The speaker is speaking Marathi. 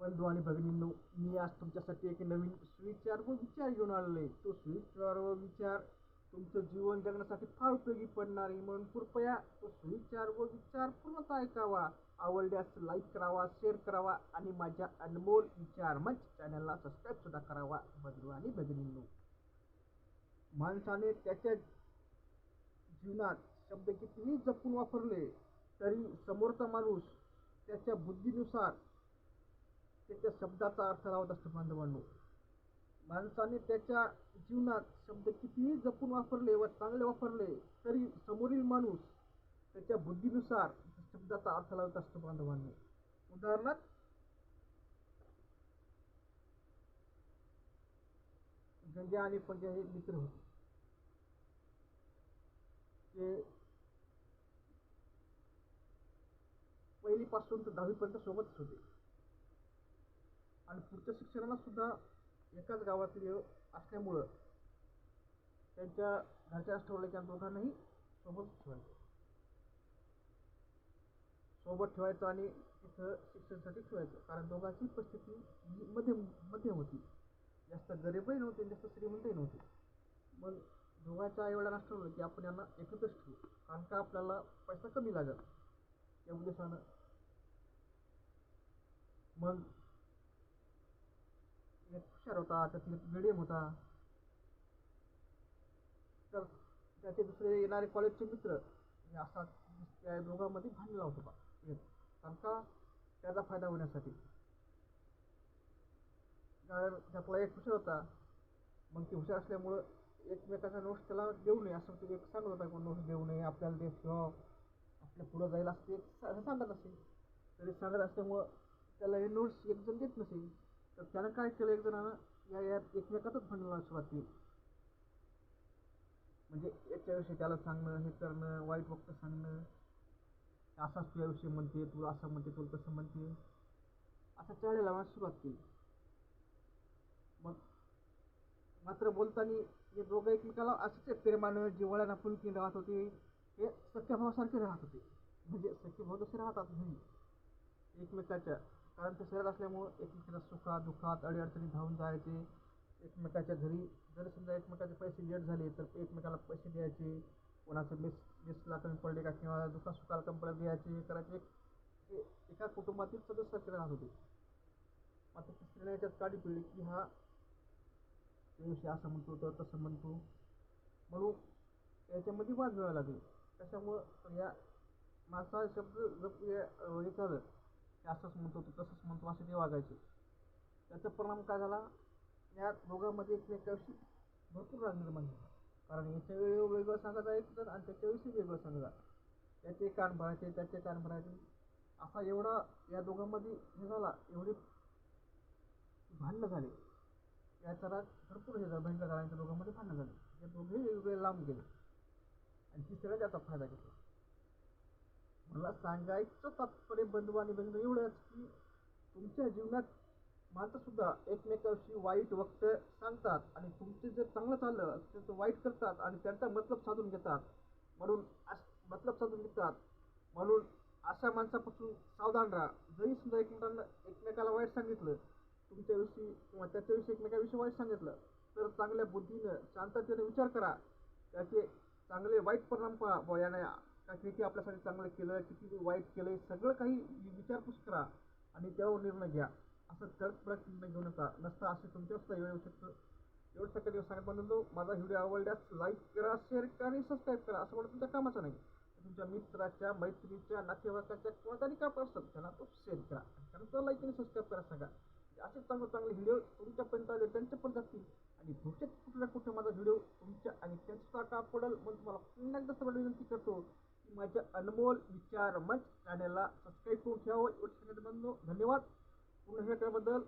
बंधू आणि भगिनींनो मी आज तुमच्यासाठी एक नवीन सुविचार व विचार घेऊन आलेलो आहे. तो सुविचार व विचार तुमचं जीवन जगण्यासाठी फार उपयोगी पडणार आहे. म्हणून कृपया तो सुविचार व विचार पूर्णतः ऐकावा. आवडल्यास लाईक करावा शेअर करावा आणि माझ्या अनमोल विचार मंच चॅनलला सबस्क्राईब सुद्धा करावा बंधू आणि भगिनींनो. माणसाने त्याच्या जीवनात शब्द कितीही जपून वापरले तरी समोरचा माणूस त्याच्या बुद्धीनुसार त्याच्या शब्दाचा अर्थ लावत असतो बांधवांनो. माणसाने त्याच्या जीवनात शब्द कितीही जपून वापरले व चांगले वापरले तरी समोरील माणूस त्याच्या बुद्धीनुसार शब्दाचा अर्थ लावत असतो बांधवांनो. उदाहरणार्थ गंजा आणि पंजा हे मित्र होते. ते पहिलीपासून तर दहावीपर्यंत सोबतच होते. आणि पुढच्या शिक्षणाला सुद्धा एकाच गावातले असल्यामुळं त्यांच्या घरच्याच ठरवलं त्या दोघांनाही सोबत ठेवायचं. सोबत ठेवायचं आणि तिथं शिक्षणासाठी ठेवायचं. कारण दोघांची परिस्थिती ही मध्यम मध्यम होती. जास्त गरीबही नव्हते जास्त श्रीमंतही नव्हते. मग दोघांच्या आईवडिलांना ठरवलं की आपण यांना एकत्रच ठेवू. कारण का आपल्याला पैसा कमी लागेल या उद्देशानं. मग एक हुशार होता त्यातील एक मिडियम होता। तर त्याचे दुसरे येणारे कॉलेजचे मित्र हे असा त्या दोघांमध्ये भांडला होता एक कारण का त्याचा फायदा होण्यासाठी. कारण त्यातला एक हुशार होता मग ते हुशार असल्यामुळं एकमेकाचा नोट्स त्याला देऊ नये असं ते एक सांगत होता कोण नोट्स देऊ नये आपल्याला ते ठेवा. आपल्या पुढं जायला असते सांगत असेल तरी सांगत असल्यामुळं त्याला हे नोट्स एकजण देत नसेल तर त्यानं काय केलं एक जणानं? या या एकमेकातच भांडणाला सुरुवात केली. म्हणजे याच्याविषयी त्याला सांगणं हे करणं वाईट वक्त सांगणं. असाच तुझ्याविषयी म्हणते तुला असं म्हणते तुला तसं म्हणते. असं चाळी लावण्यास सुरुवात केली. मग मात्र बोलताना हे दोघं एकमेकाला असंच प्रेमानं जिव्हाळ्यानं फुलकी राहत होते. हे सख्या भावासारखे राहत होते. म्हणजे सख्य भाव जसे राहतात नाही. एकमेकाच्या कारण ते शहरात असल्यामुळं एकमेकीला सुखात दुःखात अडीअडचणी धावून जायचे. एकमेकाच्या घरी जर समजा एकमेकाचे पैसे लेट झाले तर एकमेकाला पैसे द्यायचे. कोणाचं मेस मेसला कमी पडले का किंवा दुःखासुखाला कमी पडले द्यायचे. करायचे एक एका कुटुंबातील सदस्यासारखे राहत होते. मात्र तिसऱ्या याच्यात काढी पिळली की हा दिवशी असं म्हणतो तर तसं म्हणतो. म्हणून याच्यामध्ये वाद व्हायला लागले. त्याच्यामुळं या माणसा शब्द जप हे हे असंच म्हणतो तो तसंच म्हणतो असे ते वागायचे. त्याचा परिणाम काय झाला? या दोघांमध्ये एकमेकाविषयी भरपूर राग निर्माण झाला. कारण याच्या वेळी वेगळं सांगायचा एक जण आणि त्याच्याविषयी वेगळं सांगा त्याचे कान भरायचे त्याचे कान भरायचे. असा एवढा या दोघांमध्ये हे झाला एवढे भांडणं झाले. याचा राग भरपूर हे झाला बहिणीच्या घरांच्या दोघांमध्ये भांडणं झाले. या दोघे वेगवेगळे लांब गेले. आणि तिसऱ्या त्याचा फायदा घेतला. मला सांगायचं तात्पर्य बंधू आणि बंधू एवढंच की तुमच्या जीवनात माणसंसुद्धा एकमेकाविषयी वाईट वक्त सांगतात आणि तुमचं जर चांगलं चाललं तर वाईट करतात आणि त्यांचा मतलब साधून घेतात. म्हणून अस मतलब साधून घेतात. म्हणून अशा माणसापासून सावधान राहा. जरी सुद्धा एकमेकांना एकमेकाला वाईट सांगितलं तुमच्याविषयी किंवा त्याच्याविषयी एकमेकाविषयी वाईट सांगितलं तर चांगल्या बुद्धीनं शांततेने विचार करा. त्याचे चांगले वाईट परिणाम पहा बुवा याने का किती आपल्यासाठी चांगलं केलं किती वाईट केलं सगळं काही विचारपूस करा आणि त्यावर निर्णय घ्या. असं तडक निर्णय घेऊ नका. नसता असे तुमच्या सुद्धा वेळ येऊ शकतं. एवढं सकाळी सांगत म्हणतो माझा व्हिडिओ आवडल्यास लाईक करा शेअर करा आणि सबस्क्राईब करा. असं म्हणून तुमच्या कामाचं नाही. तुमच्या मित्राच्या मैत्रिणीच्या नातेवाईकाच्या किंवा त्यांनी काय असतात त्यांना तो शेअर करा. त्यानंतर लाईक आणि सबस्क्राईब करा सांगा. असे चांगले चांगले व्हिडिओ तुमच्यापर्यंत आले त्यांच्यापर्यंत पण जातील. आणि भविष्यात कुठे ना कुठे माझा व्हिडिओ तुमच्या आणि त्यांचा का पडेल म्हणून तुम्हाला पुन्हा एकदा विनंती करतो. की माझ्या अनमोल विचार मंच चॅनलला सबस्क्राईब करून ठेवावं एवढं सांगितलं धन्यवाद. पूर्ण हे केल्याबद्दल